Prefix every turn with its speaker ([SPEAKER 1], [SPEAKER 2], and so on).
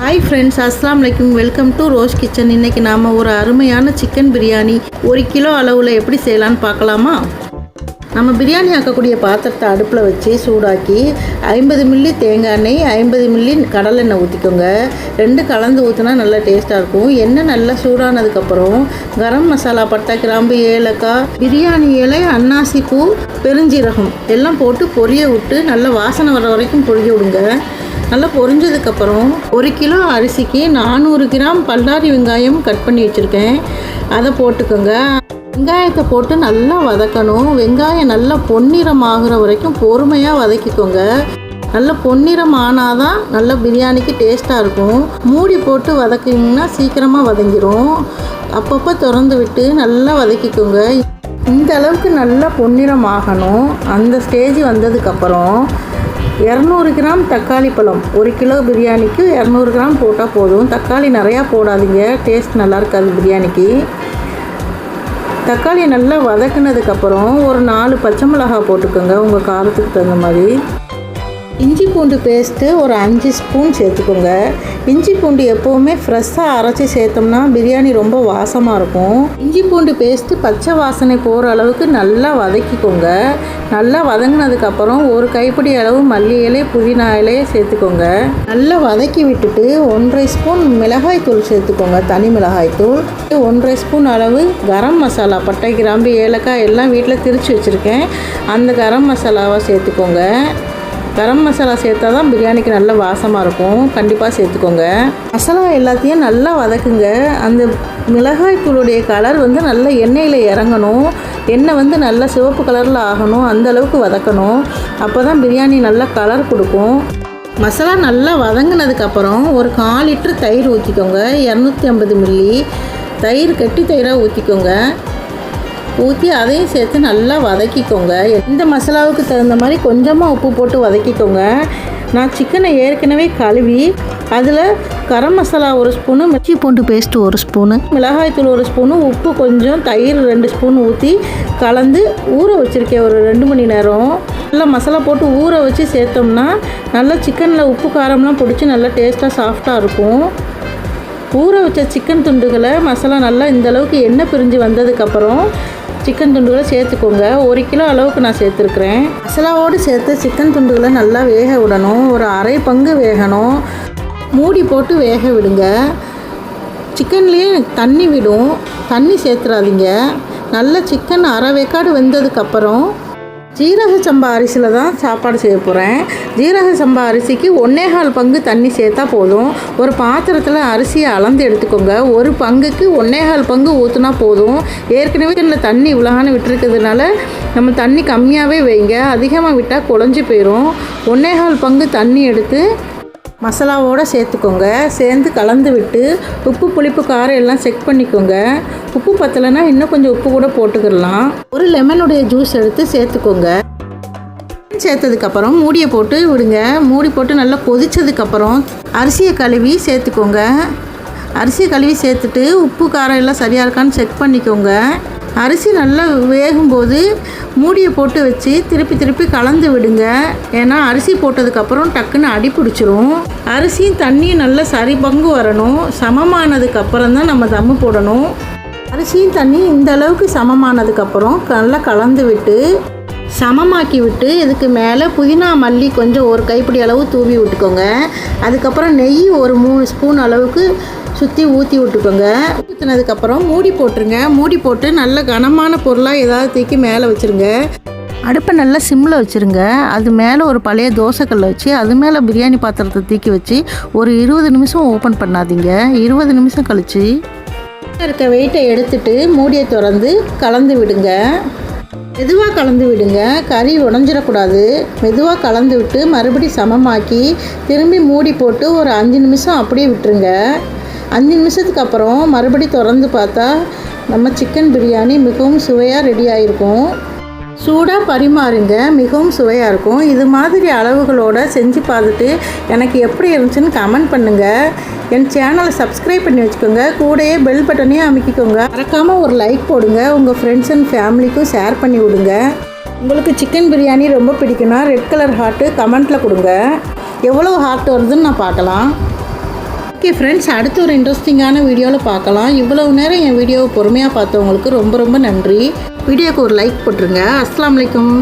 [SPEAKER 1] Hi friends அஸ்லாம் வலைக்கும் welcome to rose kitchen இன்றைக்கி நாம் ஒரு அருமையான சிக்கன் பிரியாணி ஒரு கிலோ அளவில் எப்படி செய்யலான்னு பார்க்கலாமா? நம்ம பிரியாணி ஆக்கக்கூடிய பாத்திரத்தை அடுப்பில் வச்சு சூடாக்கி ஐம்பது மில்லி தேங்காய் எண்ணெய் ஐம்பது மில்லி கடலெண்ணெய் ஊற்றிக்கோங்க ரெண்டு கலந்து ஊற்றினா நல்லா டேஸ்ட்டாக இருக்கும். எண்ணெய் நல்லா சூடானதுக்கப்புறம் கரம் மசாலா பட்டை கிராம்பு ஏலக்காய் பிரியாணி இலை அன்னாசி பூ பெருஞ்சீரகம் எல்லாம் போட்டு பொரிய விட்டு நல்லா வாசனை வர வரைக்கும் பொரிய விடுங்க. நல்லா பொரிஞ்சதுக்கப்புறம் ஒரு கிலோ அரிசிக்கு நானூறு கிராம் பல்லாரி வெங்காயம் கட் பண்ணி வச்சுருக்கேன். அதை போட்டுக்கோங்க. வெங்காயத்தை போட்டு நல்லா வதக்கணும். வெங்காயம் நல்லா பொன்னிறம் ஆகிற வரைக்கும் பொறுமையாக வதக்கிக்கோங்க. நல்ல பொன்னிறம் ஆனாதான் நல்ல பிரியாணிக்கு டேஸ்ட்டாக இருக்கும். மூடி போட்டு வதக்கிங்கன்னா சீக்கிரமாக வதங்கிடும் அப்பப்போ திறந்து விட்டு நல்லா வதக்கிக்கோங்க. இந்த அளவுக்கு நல்லா பொன்னிறம் ஆகணும் அந்த ஸ்டேஜ் வந்ததுக்கப்புறம் இரநூறு கிராம் தக்காளி பழம். ஒரு கிலோ பிரியாணிக்கு இரநூறு கிராம் போட்டால் போதும். தக்காளி நிறையா போடாதீங்க. டேஸ்ட் நல்லா இருக்காது பிரியாணிக்கு. தக்காளியை நல்லா வதக்குனதுக்கப்புறம் ஒரு நாலு பச்சை மிளகாய் போட்டுக்கோங்க. உங்கள் காரத்துக்கு தகுந்த மாதிரி. இஞ்சி பூண்டு பேஸ்ட்டு ஒரு அஞ்சு ஸ்பூன் சேர்த்துக்கோங்க. இஞ்சி பூண்டு எப்போவுமே ஃப்ரெஷ்ஷாக அரைச்சி சேர்த்தோம்னா பிரியாணி ரொம்ப வாசமாக இருக்கும். இஞ்சி பூண்டு பேஸ்ட்டு பச்சை வாசனை போகிற அளவுக்கு நல்லா வதக்கிக்கோங்க. நல்லா வதங்கினதுக்கப்புறம் ஒரு கைப்பிடி அளவு மல்லி இலை புதினா இலையை சேர்த்துக்கோங்க. நல்லா வதக்கி விட்டுட்டு ஒன்றரை ஸ்பூன் மிளகாய் தூள் சேர்த்துக்கோங்க. தனி மிளகாய் தூள். ஒன்றரை ஸ்பூன் அளவு கரம் மசாலா பட்டை கிராம்பு ஏலக்காய் எல்லாம் வீட்டில் திரித்து வச்சுருக்கேன். அந்த கரம் மசாலாவை சேர்த்துக்கோங்க. கரம் மசாலா சேர்த்தா தான் பிரியாணிக்கு நல்ல வாசமாக இருக்கும். கண்டிப்பாக சேர்த்துக்கோங்க. மசாலா எல்லாத்தையும் நல்லா வதக்குங்க. அந்த மிளகாய்த்தூளுடைய கலர் வந்து நல்லா எண்ணெயில் இறங்கணும். எண்ணெய் வந்து நல்லா சிவப்பு கலரில் ஆகணும். அந்த அளவுக்கு வதக்கணும். அப்போ தான் பிரியாணி நல்லா கலர் கொடுக்கும். மசாலா நல்லா வதங்கினதுக்கப்புறம் ஒரு கால் லிட்டர் தயிர் ஊற்றிக்கோங்க இரநூத்தி ஐம்பது மில்லி தயிர் கட்டி தயிராக ஊற்றிக்கோங்க ஊற்றி அதையும் சேர்த்து நல்லா வதக்கிக்கோங்க. இந்த மசாலாவுக்கு தகுந்த மாதிரி கொஞ்சமாக உப்பு போட்டு வதக்கிக்கோங்க. நான் சிக்கனை ஏற்கனவே கழுவி அதில் கரம் மசாலா ஒரு ஸ்பூனு மிர்ச்சி பூண்டு பேஸ்ட்டு ஒரு ஸ்பூனு மிளகாய்த்தூள் ஒரு ஸ்பூனு உப்பு கொஞ்சம் தயிர் ரெண்டு ஸ்பூன் ஊற்றி கலந்து ஊற வச்சுருக்கேன் ஒரு ரெண்டு மணி நேரம். நல்லா மசாலா போட்டு ஊற வச்சு சேர்த்தோம்னா நல்லா சிக்கனில் உப்பு காரம்லாம் பிடிச்சி நல்லா டேஸ்ட்டாக சாஃப்டாக இருக்கும். ஊற வச்ச சிக்கன் துண்டுகளை மசாலா நல்லா இந்த அளவுக்கு எண்ணெய் பிரிஞ்சு வந்ததுக்கப்புறம் சிக்கன் துண்டுகளை சேர்த்துக்கோங்க. ஒரு கிலோ அளவுக்கு நான் சேர்த்துருக்குறேன். மசாலாவோடு சேர்த்து சிக்கன் துண்டுகளை நல்லா வேக விடணும். ஒரு அரை பங்கு வேகணும். மூடி போட்டு வேக விடுங்க. சிக்கன்லேயே தண்ணி விடும். தண்ணி சேர்த்துறாதீங்க. நல்ல சிக்கன் அரை வேக்காடு வெந்ததுக்கப்புறம் ஜீரக சம்பா அரிசியில் தான் சாப்பாடு செய்ய போகிறேன் ஜீரக சம்பா அரிசிக்கு ஒன்னேகால் பங்கு தண்ணி சேர்த்தா போதும். ஒரு பாத்திரத்தில் அரிசியை அளந்து எடுத்துக்கோங்க. ஒரு பங்குக்கு ஒன்னேகால் பங்கு ஊற்றினா போதும். ஏற்கனவே இதில் தண்ணி இவ்வளோகான விட்டுருக்கிறதுனால நம்ம தண்ணி கம்மியாகவே வைங்க. அதிகமாக விட்டால் குழஞ்சி போயிடும் ஒன்னேகால் பங்கு தண்ணி எடுத்து மசாலாவோடு சேர்த்துக்கோங்க. சேர்ந்து கலந்து விட்டு உப்பு புளிப்பு காரம் எல்லாம் செக் பண்ணிக்கோங்க. உப்பு பத்தலைன்னா இன்னும் கொஞ்சம் உப்பு கூட போட்டுக்கிடலாம். ஒரு லெமனுடைய ஜூஸ் எடுத்து சேர்த்துக்கோங்க. சேர்த்ததுக்கப்புறம் மூடியை போட்டு விடுங்க. மூடி போட்டு நல்லா கொதிச்சதுக்கப்புறம் அரிசியை கழுவி சேர்த்துக்கோங்க. அரிசியை கழுவி சேர்த்துட்டு உப்பு காரம் எல்லாம் சரியாக இருக்கான்னு செக் பண்ணிக்கோங்க. அரிசி நல்லா வேகும்போது மூடியை போட்டு வச்சு திருப்பி திருப்பி கலந்து விடுங்க. ஏன்னா அரிசி போட்டதுக்கப்புறம் டக்குன்னு அடி பிடிச்சிரும். அரிசியும் தண்ணியும் நல்லா சரி பங்கு வரணும் சமமானதுக்கப்புறம் தான் நம்ம தம்மு போடணும். அரிசியும் தண்ணியும் இந்த அளவுக்கு சமமானதுக்கப்புறம் நல்லா கலந்து விட்டு சமமாக்கி விட்டு இதுக்கு மேலே புதினா மல்லி கொஞ்சம் ஒரு கைப்பிடி அளவு தூவி விட்டுக்கோங்க. அதுக்கப்புறம் நெய் ஒரு மூணு ஸ்பூன் அளவுக்கு சுற்றி ஊற்றி விட்டுக்கோங்க. ஊற்றினதுக்கப்புறம் மூடி போட்டுருங்க. மூடி போட்டு நல்ல கனமான பொருளாக ஏதாவது தூக்கி மேலே வச்சுருங்க. அடுப்பை நல்லா சிம்மில் வச்சுருங்க. அது மேலே ஒரு பழைய தோசைக்கல்லை வச்சு அது மேலே பிரியாணி பாத்திரத்தை தூக்கி வச்சு ஒரு இருபது நிமிஷம் ஓப்பன் பண்ணாதீங்க. இருபது நிமிஷம் கழித்து இருக்க வெயிட்டை எடுத்துட்டு மூடியை திறந்து கலந்து விடுங்க. மெதுவாக கலந்து விடுங்க. கறி உடஞ்சிடக்கூடாது. மெதுவாக கலந்து விட்டு மறுபடி சமமாக்கி திரும்பி மூடி போட்டு ஒரு அஞ்சு நிமிஷம் அப்படியே விட்டுருங்க. அஞ்சு நிமிஷத்துக்கு அப்புறம் மறுபடி திறந்து பார்த்தா நம்ம சிக்கன் பிரியாணி மிகவும் சுவையாக ரெடி ஆகிருக்கும் சூடாக பரிமாறுங்க மிகவும் சுவையாக இருக்கும். இது மாதிரி அளவுகளோட செஞ்சு பார்த்துட்டு எனக்கு எப்படி இருந்துச்சுன்னு கமெண்ட் பண்ணுங்கள் என் சேனலை சப்ஸ்கிரைப் பண்ணி வச்சுக்கோங்க. கூடயே பெல் பட்டனையும் அமைக்கிக்கோங்க. மறக்காமல் ஒரு லைக் போடுங்க. உங்கள் ஃப்ரெண்ட்ஸ் அண்ட் ஃபேமிலிக்கும் ஷேர் பண்ணி விடுங்க. உங்களுக்கு சிக்கன் பிரியாணி ரொம்ப பிடிக்குன்னா ரெட் கலர் ஹார்ட்டு கமெண்ட்டில் கொடுங்க. எவ்வளோ ஹார்ட் வருதுன்னு நான் பார்க்கலாம். ஓகே ஃப்ரெண்ட்ஸ் அடுத்து ஒரு இன்ட்ரெஸ்டிங்கான வீடியோவில் பார்க்கலாம். இவ்வளவு நேரம் என் வீடியோவை பொறுமையாக பார்த்தவங்களுக்கு ரொம்ப ரொம்ப நன்றி. வீடியோக்கு ஒரு லைக் போட்டுருங்க. அஸ்லாம் அலைக்கும்.